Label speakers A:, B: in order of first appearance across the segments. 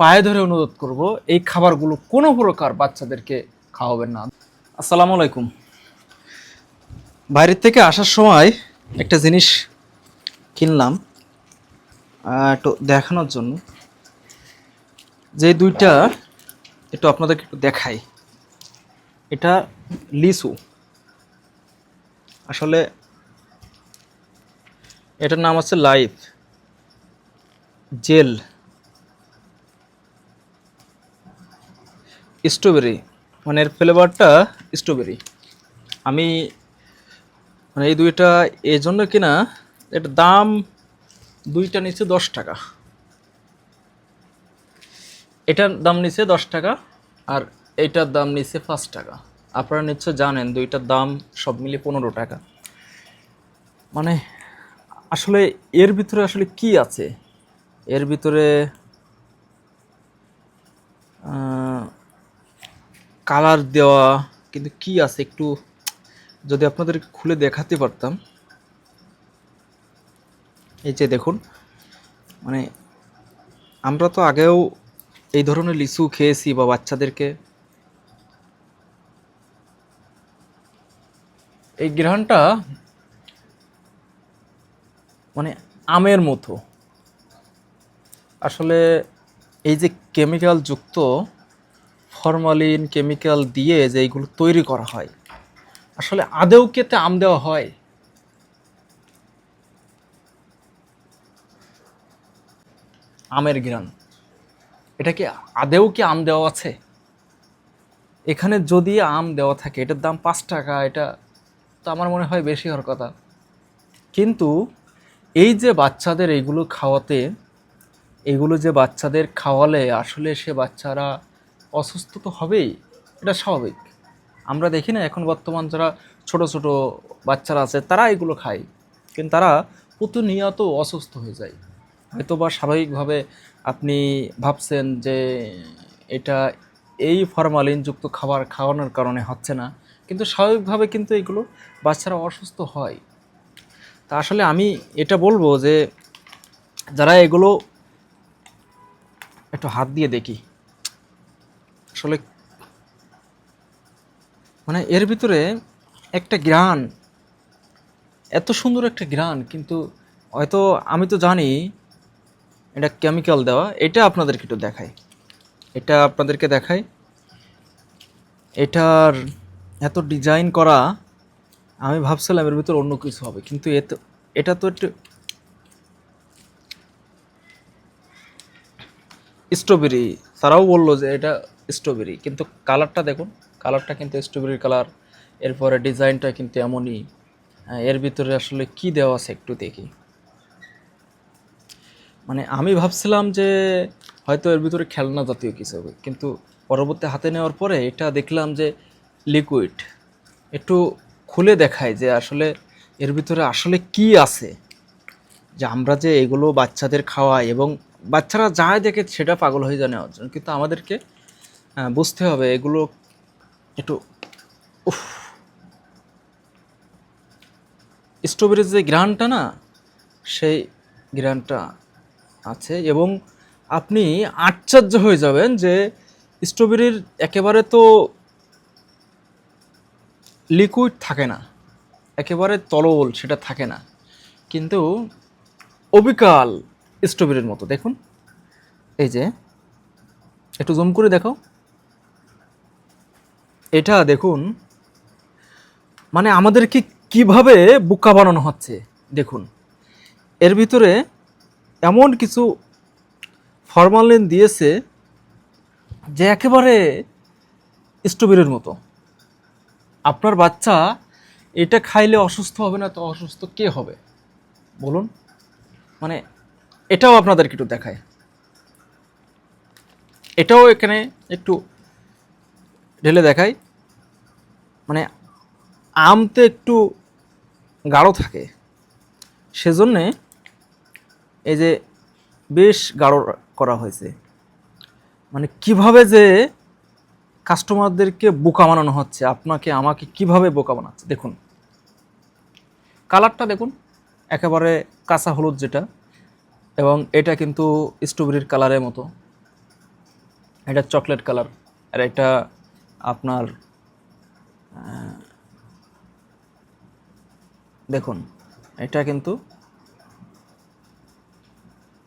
A: পায়ে ধরে অনুরোধ করব এই খাবারগুলো কোনো প্রকার বাচ্চাদেরকে খাওয়াবেন না। আসসালামু আলাইকুম। বাইরের থেকে আসার সময় একটা জিনিস কিনলাম একটু দেখানোর জন্য। যে দুইটা একটু আপনাদেরকে একটু দেখাই। এটা লিচু। আসলে এটার নাম আছে লাইফ জেল। স্ট্রবেরি মানে এর ফ্লেভারটা স্ট্রবেরি আমি মানে এই দুইটা এই জন্য কিনা এটার দাম দুইটা নিচে দশ টাকা। এটার দাম নিচে দশ টাকা আর এটার দাম নিচে পাঁচ টাকা। আপনারা নিশ্চয় জানেন দুইটার দাম সব মিলিয়ে পনেরো টাকা। মানে আসলে এর ভিতরে আসলে কি আছে? এর ভিতরে কালার দেওয়া, কিন্তু কি আছে একটু যদি আপনাদের খুলে দেখাতে পারতাম। এই যে দেখুন মানে আমরা তো আগেও এই ধরনের লিচু খেয়েছি বা বাচ্চাদেরকে। এই গ্রহণটা মানে আমের মতো। আসলে এই যে কেমিক্যাল যুক্ত ফরমালিন, কেমিক্যাল দিয়ে যে এইগুলো তৈরি করা হয়। আসলে আদেও কেতে আম দেওয়া হয়। আমের গ্রান এটা কি আদেও কি আম দেওয়া আছে? এখানে যদি আম দেওয়া থাকে, এটার দাম পাঁচ টাকা, এটা তো আমার মনে হয় বেশি হওয়ার কথা। কিন্তু এই যে বাচ্চাদের এইগুলো খাওয়াতে এগুলো যে বাচ্চাদের খাওয়ালে আসলে সে বাচ্চারা অসুস্থ তো হবেই, এটা স্বাভাবিক। আমরা দেখি না, এখন বর্তমান যারা ছোট ছোট বাচ্চারা আছে, তারা এগুলো খায়। কিন্তু তারা প্রতিনিয়ত অসুস্থ হয়ে যায়। হয়তো বা স্বাভাবিকভাবে আপনি ভাবছেন যে এটা এই ফরমালিনযুক্ত খাবার খাওয়ানোর কারণে হচ্ছে না। কিন্তু স্বাভাবিকভাবে কিন্তু এগুলো বাচ্চারা অসুস্থ হয়। তা আসলে আমি এটা বলব যে যারা এগুলো একটু হাত দিয়ে দেখি। আসলে মানে এর ভিতরে একটা গ্রান এত সুন্দর একটা গ্রান কিন্তু হয়তো আমি তো জানি এটা কেমিক্যাল দেওয়া, এটা আপনাদেরকে একটু দেখাই। এটা আপনাদেরকে দেখাই। এটার এত ডিজাইন করা, আমি ভাবছিলাম এর ভিতর অন্য কিছু হবে, কিন্তু এত, এটা তো একটু স্ট্রবেরি তারাও বলল যে এটা স্ট্রবেরি কিন্তু কালারটা দেখুন কালারটা কিন্তু স্ট্রবেরির কালার এরপরে ডিজাইনটা কিন্তু এমনই। এর ভিতরে আসলে কি দেওয়া আছে একটু দেখি। মানে আমি ভাবছিলাম যে হয়তো এর ভিতরে খেলনা জাতীয় কিছু হবে, কিন্তু পরবর্তী হাতে নেওয়ার পরে এটা দেখলাম যে লিকুইড একটু খুলে দেখায় যে আসলে এর ভিতরে আসলে কি আছে। যে আমরা যে এগুলো বাচ্চাদের খাওয়াই এবং বাচ্চারা যা দেখে সেটা পাগল হয়ে যায় জন্য, কিন্তু আমাদেরকে বুঝতে হবে, এগুলো একটু, উফ। স্ট্রবেরির যে গ্রানটা না, সেই গ্রানটা আছে এবং আপনি আশ্চর্য হয়ে যাবেন যে স্ট্রবেরির একেবারে তো লিকুইড থাকে না, একেবারে তরল সেটা থাকে না। কিন্তু অবিকাল স্ট্রবেরির মতো, দেখুন। এই যে, একটু জুম করে দেখো এটা দেখুন মানে আমাদেরকে কীভাবে বোকা বানানো হচ্ছে, দেখুন। এর ভিতরে এমন কিছু ফরমালিন দিয়েছে যে একেবারে স্ট্রবেরির মতো। আপনার বাচ্চা এটা খাইলে অসুস্থ হবে না, তো অসুস্থ কে হবে? বলুন। মানে এটাও আপনাদেরকে একটু দেখায় এটাও এখানে একটু ঢেলে দেখাই। মানে আমতে একটু গাঢ় থাকে। সেজন্যে এই যে বেশ গাঢ় করা হয়েছে। মানে কীভাবে যে কাস্টমারদেরকে বোকা বানানো হচ্ছে, আপনাকে, আমাকে কীভাবে বোকা বানাচ্ছে, দেখুন। কালারটা দেখুন, একেবারে কাঁচা হলুদ যেটা, এবং এটা কিন্তু স্ট্রবেরির কালারের মতো। এটা চকলেট কালার আর এটা আপনার দেখুন, এটা কিন্তু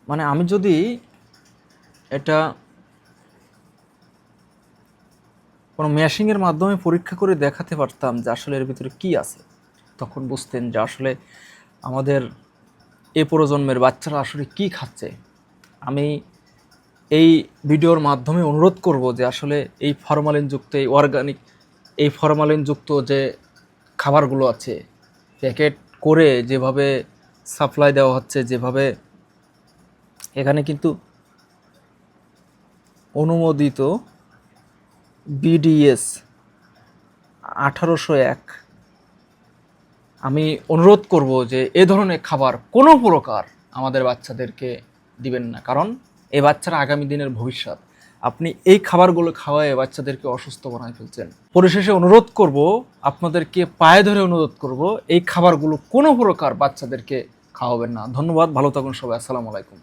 A: মানে আমি যদি এটা কোনো ম্যাশিংয়ের মাধ্যমে পরীক্ষা করে দেখাতে পারতাম যে আসলে এর ভিতরে কি আছে, তখন বুঝতেন যে আসলে আমাদের এ প্রজন্মের বাচ্চারা আসলে কি খাচ্ছে। আমি এই ভিডিওর মাধ্যমে অনুরোধ করব যে আসলে এই ফরমালিনযুক্ত, এই অর্গানিক এই ফরমালিনযুক্ত যে খাবারগুলো আছে, প্যাকেট করে যেভাবে সাপ্লাই দেওয়া হচ্ছে, যেভাবে এখানে কিন্তু অনুমোদিত বিডিএস আঠারোশো এক। আমি অনুরোধ করব যে এ ধরনের খাবার কোনো প্রকার আমাদের বাচ্চাদেরকে দিবেন না। কারণ এই বাচ্চারা আগামী দিনের ভবিষ্যৎ। আপনি এই খাবারগুলো খাওয়ায় বাচ্চাদেরকে অসুস্থ বানায় ফেলছেন। পরিশেষে অনুরোধ করব, আপনাদেরকে পায়ে ধরে অনুরোধ করব, এই খাবারগুলো কোনো প্রকার বাচ্চাদেরকে খাওয়াবেন না। ধন্যবাদ, ভালো থাকুন সবাই। আসসালামু আলাইকুম।